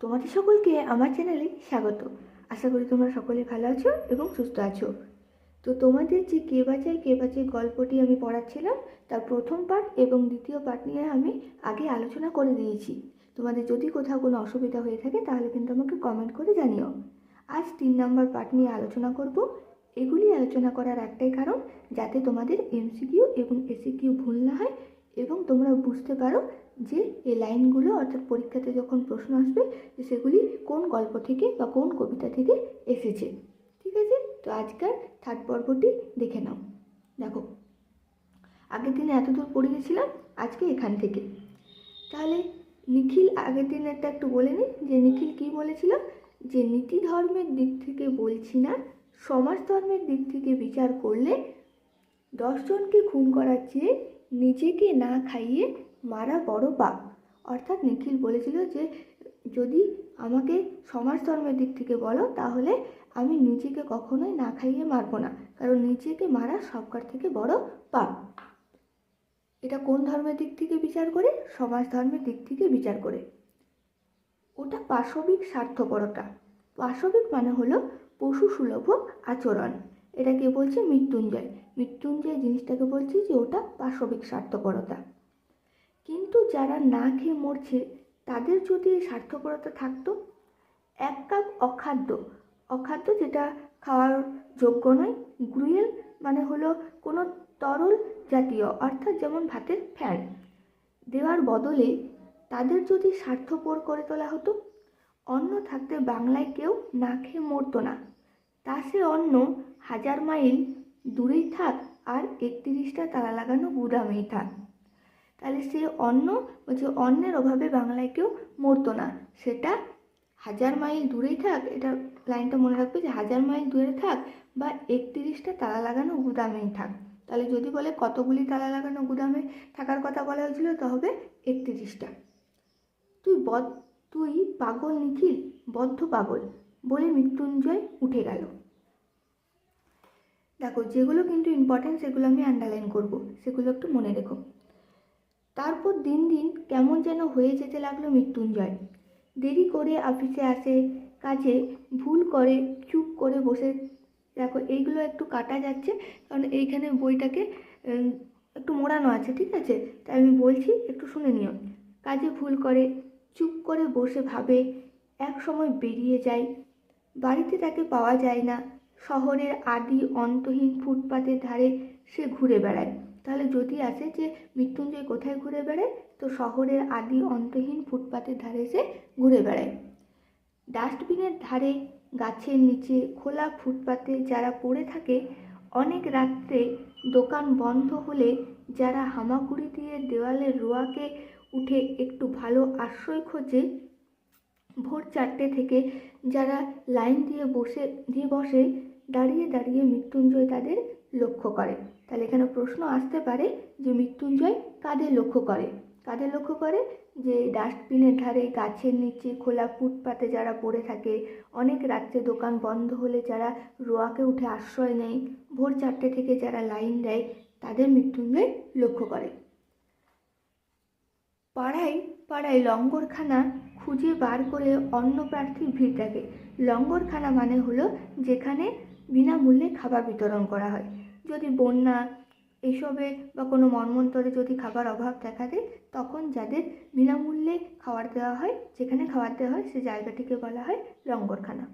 তোমাদের সকলকে আমার চ্যানেলে স্বাগত। আশা করি তোমরা সকলে ভালো আছো এবং সুস্থ আছো। তো তোমাদের যে কে বাঁচায় কে বাঁচায় গল্পটি আমি পড়াচ্ছিলাম, তার প্রথম পার্ট এবং দ্বিতীয় পার্ট নিয়ে আমি আগে আলোচনা করে দিয়েছি। তোমাদের যদি কোথাও কোনো অসুবিধা হয়ে থাকে, তাহলে কিন্তু আমাকে কমেন্ট করে জানিও। আজ তিন নম্বর পার্ট নিয়ে আলোচনা করব। এগুলি আলোচনা করার একটাই কারণ, যাতে তোমাদের এমসিকিউ এবং এসিকিউ ভুল না হয় এবং তোমরা বুঝতে পারো যে এই লাইনগুলো অর্থাৎ পরীক্ষাতে যখন প্রশ্ন আসবে যে সেগুলি কোন গল্প থেকে বা কোন কবিতা থেকে এসেছে। ঠিক আছে? তো আজকের থার্ড পর্বটি দেখে নাও। দেখো, আগের দিনে এতদূর পড়ে গেছিলাম আজকে এখান থেকে। তাহলে নিখিল আগের দিন একটা একটু বলে নিই যে নিখিল কী বলেছিল? যে নীতি ধর্মের দিক থেকে বলছি না, সমাজ ধর্মের দিক থেকে বিচার করলে দশজনকে খুন করার চেয়ে নিজেকে না খাইয়ে মারা বড় পাপ। অর্থাৎ নিখিল বলেছিল যে, যদি আমাকে সমাজ ধর্মের দিক থেকে বলো, তাহলে আমি নিজেকে কখনোই না খাইয়ে মারবো না, কারণ নিজেকে মারা সবকার থেকে বড় পাপ। এটা কোন ধর্মের দিক থেকে বিচার করে? সমাজ ধর্মের দিক থেকে বিচার করে। ওটা পাশবিক স্বার্থপরতা। পাশবিক মানে হলো পশু সুলভ আচরণ। এটাকে বলছে? মৃত্যুঞ্জয়। মৃত্যুঞ্জয় জিনিসটাকে বলছে যে, ওটা পাশবিক স্বার্থপরতা। কিন্তু যারা না খেয়ে মরছে, তাদের যদি এই স্বার্থপরতা থাকতো? এক কাপ অখাদ্য অখাদ্য যেটা খাওয়ার যোগ্য নয়, গ্রুয়েল মানে হলো কোনো তরল জাতীয়, অর্থাৎ যেমন ভাতের ফ্যান। দেওয়ার বদলে তাদের যদি স্বার্থপর করে তোলা হতো? অন্ন থাকতে বাংলায় কেউ না খেয়ে মরতো না। তা সে অন্ন হাজার মাইল দূরেই থাক আর একত্রিশটা তালা লাগানো গুদামেই থাক। তাহলে সে অন্ন বলছে অন্নের অভাবে বাংলায় কেউ মরতো না। সেটা হাজার মাইল দূরেই থাক, এটা লাইনটা মনে রাখবে যে হাজার মাইল দূরে থাক বা একত্রিশটা তালা লাগানো গুদামেই থাক। তাহলে যদি বলে কতগুলি তালা লাগানো গুদামে থাকার কথা বলা হয়েছিল, তা হবে একত্রিশটা। তুই বদ, তুই পাগল নিখিল, বদ্ধ পাগল, বলে মৃত্যুঞ্জয় উঠে গেল। দেখো, যেগুলো কিন্তু ইম্পর্টেন্ট সেগুলো আমি আন্ডারলাইন করব, সেগুলো একটু মনে রেখো। তারপর দিন দিন কেমন যেন হয়ে যেতে লাগল মৃত্যুঞ্জয়। দেরি করে অফিসে আসে, কাজে ভুল করে চুপ করে বসে। দেখো, এইগুলো একটু কাটা যাচ্ছে, কারণ এইখানে বইটাকে একটু মোড়ানো আছে, ঠিক আছে? তাই আমি বলছি, একটু শুনে নিও। কাজে ভুল করে চুপ করে বসে ভাবে, এক সময় বেরিয়ে যায়। বাড়িতে তাকে পাওয়া যায় না। শহরের আদি অন্তহীন ফুটপাতের ধারে সে ঘুরে বেড়ায়। তাহলে যদি আসে যে মৃত্যুঞ্জয় কোথায় ঘুরে বেড়ায়? তো শহরের আদি অন্তহীন ফুটপাতের ধারে সে ঘুরে বেড়ায়। ডাস্টবিনের ধারে, গাছের নিচে, খোলা ফুটপাতে যারা পড়ে থাকে, অনেক রাত্রে দোকান বন্ধ হলে যারা হামাগুড়ি দিয়ে দেওয়ালের রোয়াকে উঠে একটু ভালো আশ্রয় খোঁজে, ভোর চারটে থেকে যারা লাইন দিয়ে বসে দিয়ে বসে, দাঁড়িয়ে দাঁড়িয়ে মৃত্যুঞ্জয় তাদের লক্ষ্য করে। তাহলে এখানে প্রশ্ন আসতে পারে যে মৃত্যুঞ্জয় কাদের লক্ষ্য করে? কাদের লক্ষ্য করে? যে ডাস্টবিনের ধারে গাছের নিচে খোলা ফুটপাতে যারা পড়ে থাকে, অনেক রাত্রে দোকান বন্ধ হলে যারা রোয়াকে উঠে আশ্রয় নেয়, ভোর চারটে থেকে যারা লাইন দেয়, তাদের মৃত্যুঞ্জয় লক্ষ্য করে। পাড়ায় পাড়ায় লঙ্গরখানা খুঁজে বার করে অন্য প্রার্থীর ভিড় থাকে লঙ্গরখানা মানে হলো যেখানে বিনামূল্যে খাবার বিতরণ করা হয়। যদি বন্যা, এসবে বা কোনো মর্মন্তরে যদি খাবার অভাব দেখা দেয়, তখন যাদের বিনামূল্যে খাবার দেওয়া হয়, যেখানে খাবার দেওয়া হয়, সে জায়গাটিকে বলা হয় লঙ্গরখানা।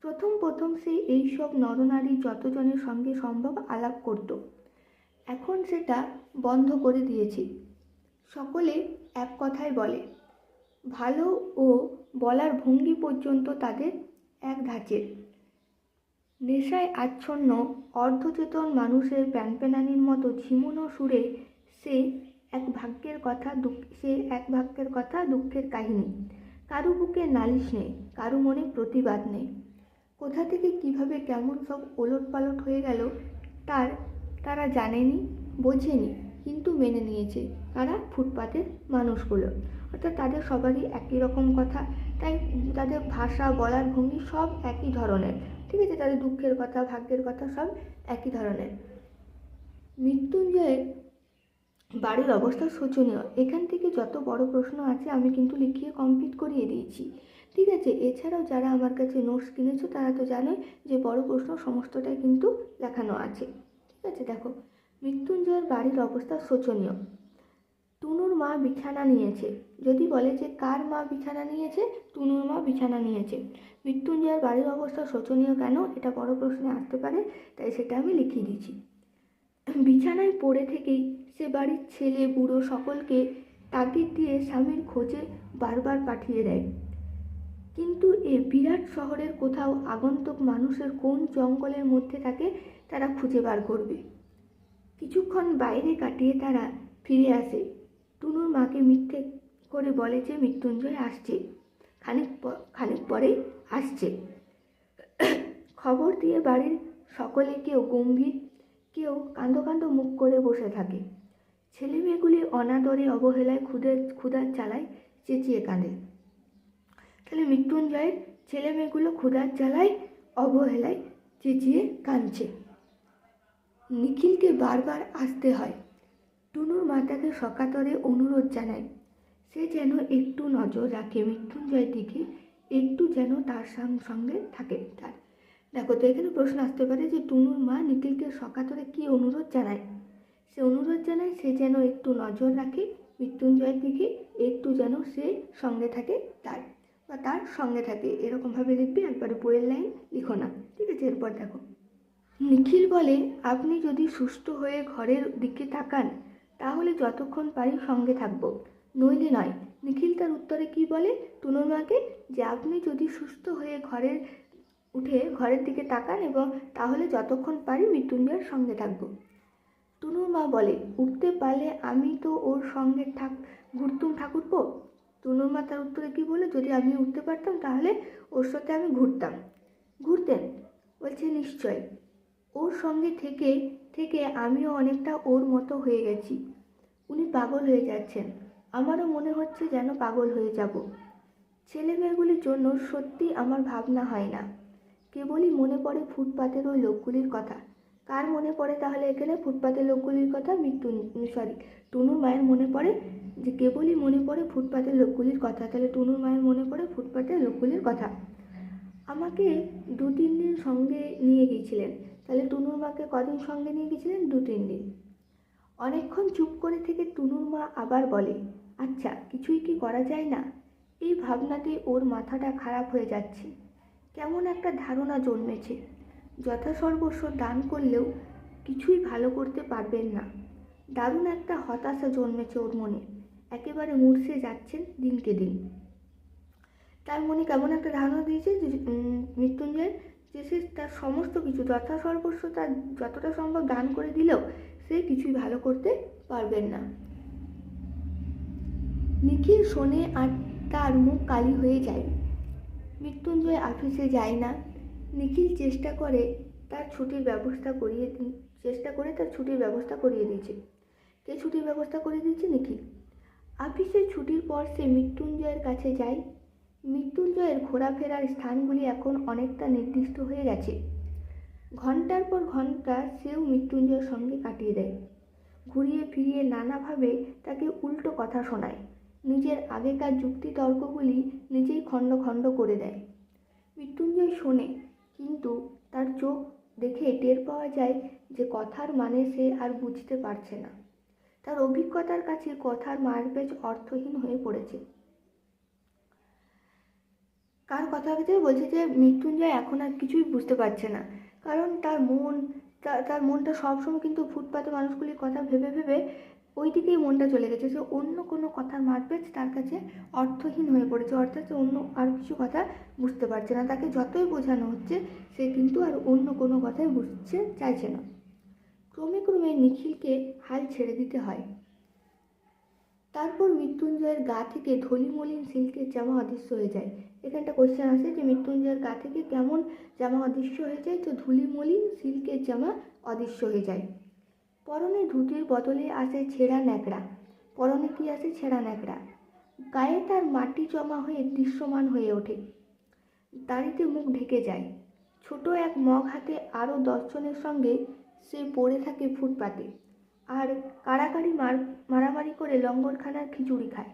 প্রথম প্রথম সে এইসব নরনারী যতজনের সঙ্গে সম্ভব আলাপ করত। এখন সেটা বন্ধ করে দিয়েছি। সকলে এক কথায় বলে, ভালো ও বলার ভঙ্গি পর্যন্ত তাদের এক ধাঁচের। নেশায় আচ্ছন্ন, অর্ধচেতন মানুষের প্যানপ্যানানির মতো ঝিমুনো সুরে সে এক ভাগ্যের কথা দুঃখ, সে এক ভাগ্যের কথা দুঃখের কাহিনী। কারু বুকে নালিশ নেই, কারু মনে প্রতিবাদ নেই। কোথা থেকে কীভাবে কেমন সব ওলট পালট হয়ে গেল, তার, তারা জানেনি, বোঝেনি, কিন্তু মেনে নিয়েছে তারা ফুটপাতের মানুষগুলো। অর্থাৎ তাদের সবারই একই রকম কথা, তাই তাদের ভাষা, বলার ভঙ্গি সব একই ধরনের। ঠিক আছে, তাদের দুঃখের কথা, ভাগ্যের কথা সব একই ধরনের। মৃত্যুঞ্জয়ের বাড়ির অবস্থা শোচনীয়। এখান থেকে যত বড় প্রশ্ন আছে, আমি কিন্তু লিখিয়ে কমপ্লিট করিয়ে দিয়েছি। ঠিক আছে, এছাড়াও যারা আমার কাছে নোটস কিনেছো, তারা তো জানোই যে বড় প্রশ্ন সমস্তটাই কিন্তু লেখানো আছে। ঠিক আছে, দেখো, মৃত্যুঞ্জয়ের বাড়ির অবস্থা শোচনীয়। টুনুর মা বিছানা নিয়েছে। যদি বলে যে কার মা বিছানা নিয়েছে টুনুর মা বিছানা নিয়েছে। মৃত্যুঞ্জয়ের বাড়ির অবস্থা শোচনীয় কেন? এটা বড় প্রশ্নে আসতে পারে, তাই সেটা আমি লিখিয়ে দিচ্ছি। বিছানায় পড়ে থেকেই সে বাড়ির ছেলে, বুড়ো সকলকে তাগিদ দিয়ে স্বামীর খোঁজে বারবার পাঠিয়ে দেয়। কিন্তু এ বিরাট শহরের কোথাও আগন্তুক মানুষের কোন জঙ্গলের মধ্যে থাকে, তারা খুঁজে বার করবে। কিছুক্ষণ বাইরে কাটিয়ে তারা ফিরে আসে। টুনুর মাকে মিথ্যে করে বলে যে মৃত্যুঞ্জয় আসছে। খানিক খানিক পরেই আসছে। খবর দিয়ে বাড়ির সকলে কেউ গম্ভীর, কেউ কাঁদো কাঁদো মুখ করে বসে থাকে। ছেলে মেয়েগুলি অনাদরে অবহেলায় ক্ষুদের ক্ষুধার চালায় চেঁচিয়ে কাঁদে। তাহলে মৃত্যুঞ্জয়ের ছেলে মেয়েগুলো ক্ষুধার চালায় অবহেলায় চেঁচিয়ে কাঁদছে। নিখিলকে বারবার আসতে হয়। টুনুর মাতাকে সকাতরে অনুরোধ জানায়। সে যেন একটু নজর রাখে, মৃত্যুঞ্জয়ের দিকে একটু যেন তার সঙ্গে থাকে। তার দেখো তো এখানে প্রশ্ন আসতে পারে যে টুনুর মা নিখিলকে সকাতরে কি অনুরোধ জানায়? সে অনুরোধ জানায় সে যেন একটু নজর রাখে, মৃত্যুঞ্জয়ের দিকে একটু যেন সে সঙ্গে থাকে, তার বা তার সঙ্গে থাকে। এরকমভাবে লিখবে, একবারে বইয়ের লাইন লিখো না। ঠিক আছে, এরপর দেখো। নিখিল বলে, আপনি যদি সুস্থ হয়ে ঘরের দিকে তাকান, তাহলে যতক্ষণ পারি সঙ্গে থাকব। নইলে নয় নিখিল তার উত্তরে কি বলে? টুনুর মাকে যে আপনি যদি সুস্থ হয়ে ঘরের, উঠে ঘরের দিকে তাকান এবং তাহলে যতক্ষণ পারি মৃত্যুঞ্জয়ের সঙ্গে থাকব। টুনুর মা বলে, উঠতে পারলে আমি তো ওর সঙ্গে থাক, ঘুরতুম ঠাকুরপো? টুনুর মা তার উত্তরে কি বলে? যদি আমি উঠতে পারতাম তাহলে ওর সাথে আমি ঘুরতাম। ঘুরতেন? বলছে, নিশ্চয়। ওর সঙ্গে থেকে থেকে আমিও অনেকটা ওর মতো হয়ে গেছি। উনি পাগল হয়ে যাচ্ছেন। আমারও মনে হচ্ছে যেন পাগল হয়ে যাব। ছেলে মেয়েগুলির জন্য সত্যি আমার ভাবনা হয় না। কেবলই মনে পড়ে ফুটপাতের ওই লোকগুলির কথা। কার মনে পড়ে তাহলে এখানে ফুটপাতের লোকগুলির কথা? মৃত্যু সরি টুনুর মায়ের মনে পড়ে? যে কেবলই মনে পড়ে ফুটপাতের লোকগুলির কথা, তাহলে টুনুর মায়ের মনে পড়ে ফুটপাতের লোকগুলির কথা। আমাকে দু, তিন দিন সঙ্গে নিয়ে গিয়েছিলেন। তাহলে টুনুর মাকে কদিন সঙ্গে নিয়ে গেছিলেন দু, তিন দিন। অনেকক্ষণ চুপ করে থেকে টুনুর মা আবার বলে আচ্ছা কিছুই কি করা যায় না? এই ভাবনাতে ওর মাথাটা খারাপ হয়ে যাচ্ছে। কেমন একটা ধারণা জন্মেছে। যথাসর্বস্ব দান করলেও কিছুই ভালো করতে পারবেন না। দারুণ একটা হতাশা জন্মেছে ওর মনে। একেবারে মূর্ছে যাচ্ছেন দিনকে দিন। তার মনে কেমন একটা ধারণা দিয়েছে যে মৃত্যুঞ্জয় যে সে তার সমস্ত কিছু যথাসর্বস্ব তার যতটা সম্ভব দান করে দিলেও সে কিছুই ভালো করতে পারবেন না। নিখিল শোনে আর তার মুখ কালি হয়ে যায়। মৃত্যুঞ্জয় অফিসে যায় না। নিখিল চেষ্টা করে তার ছুটির ব্যবস্থা করিয়ে চেষ্টা করে তার ছুটির ব্যবস্থা করিয়ে দিয়েছে। কে ছুটির ব্যবস্থা করে দিচ্ছে নিখিল? অফিসের ছুটির পর সে মৃত্যুঞ্জয়ের কাছে যায়। মৃত্যুঞ্জয়ের ঘোরাফেরার স্থানগুলি এখন অনেকটা নির্দিষ্ট হয়ে গেছে। ঘণ্টার পর ঘণ্টা সেও মৃত্যুঞ্জয়ের সঙ্গে কাটিয়ে দেয়। ঘুরিয়ে ফিরিয়ে নানাভাবে তাকে উল্টো কথা শোনায়। নিজের আগেকার যুক্তি তর্কগুলি নিজেই খণ্ড খণ্ড করে দেয়। মৃত্যুঞ্জয় শোনে, কিন্তু তার চোখ দেখে টের পাওয়া যায় যে কথার মানে সে আর বুঝতে পারছে না। তার অভিজ্ঞতার কাছে কথার মারপেচ অর্থহীন হয়ে পড়েছে। কার কথা ভেতরে বলছে যে মৃত্যুঞ্জয় এখন আর কিছুই বুঝতে পারছে না। কারণ তার মন তার মনটা সবসময় কিন্তু ফুটপাতে মানুষগুলির কথা ভেবে ভেবে ওই দিকেই মনটা চলে গেছে সে অন্য কোনো কথার মারপেচ তার কাছে অর্থহীন হয়ে পড়েছে, অর্থাৎ সে অন্য আর কিছু কথা বুঝতে পারছে না। তাকে যতই বোঝানো হচ্ছে, সে কিন্তু আর অন্য কোনো কথাই বুঝতে চাইছে না। ক্রমে ক্রমে নিখিলকে হাল ছেড়ে দিতে হয়। তারপর মৃত্যুঞ্জয়ের গা থেকে ধলি মলিন সিল্কের জামা অদৃশ্য হয়ে যায়। এখানটা কোশ্চেন আসে যে মৃত্যুঞ্জয়ের গা থেকে কেমন জামা অদৃশ্য হয়ে যায়? তো ধুলি মলিন সিল্কের জামা অদৃশ্য হয়ে যায়। পরনে ধুতির বদলে আসে ছেঁড়া ন্যাকড়া, পরনে কি আসে ছেঁড়া ন্যাকড়া? গায়ে তার মাটি জমা হয়ে দৃশ্যমান হয়ে ওঠে। দাড়িতে মুখ ঢেকে যায়। ছোট এক মগ হাতে আরও দশজনের সঙ্গে সে পড়ে থাকে ফুটপাতে আর কাড়াকাড়ি মার, মারামারি করে লঙ্গরখানার খিচুড়ি খায়।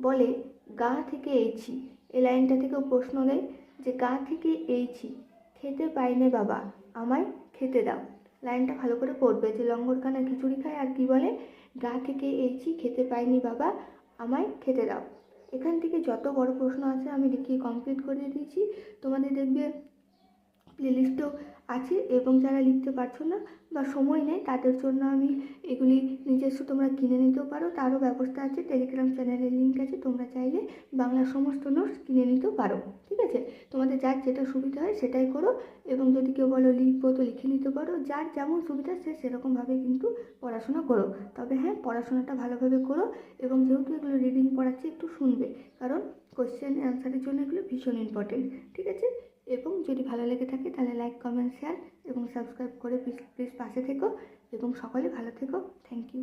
বলে, গা থেকে এইছি। এ লাইনটা থেকেও প্রশ্ন দেয় যে, গা থেকে এইছি। খেতে পাইনে বাবা, আমায় খেতে দাও। লাইনটা ভালো করে পড়বে যে লঙ্গরখানা খিচুড়ি খায় আর কি বলে? গা থেকে এইছি খেতে পাইনি বাবা, আমায় খেতে দাও। এখান থেকে যত বড় প্রশ্ন আছে আমি লিখিয়ে কমপ্লিট করে দিয়েছি। তোমাদের দেখবে প্লেলিস্টও আছে এবং যারা লিখতে পারছ না বা সময় নেই, তাদের জন্য আমি এগুলি নিজস্ব তোমরা কিনে নিতেও পারো। তারও ব্যবস্থা আছে টেলিগ্রাম চ্যানেলের লিঙ্ক আছে, তোমরা চাইলে বাংলার সমস্ত নোটস কিনে নিতেও পারো। ঠিক আছে? তোমাদের যার যেটা সুবিধা হয় সেটাই করো এবং যদি কেউ বলো লিখব তো লিখে নিতে পারো। যার যেমন সুবিধা সে সেরকমভাবে কিন্তু পড়াশোনা করো। তবে হ্যাঁ পড়াশোনাটা ভালোভাবে করো এবং যেহেতু এগুলো রিডিং পড়াচ্ছি একটু শুনবে, কারণ কোশ্চেন অ্যান্সারের জন্য এগুলো ভীষণ ইম্পর্টেন্ট ঠিক আছে? এবং যদি ভালো লেগে থাকে তাহলে লাইক কমেন্ট শেয়ার এবং সাবস্ক্রাইব করে প্লিজ প্লিজ পাশে থেকো এবং সকলে ভালো থেকো। Thank you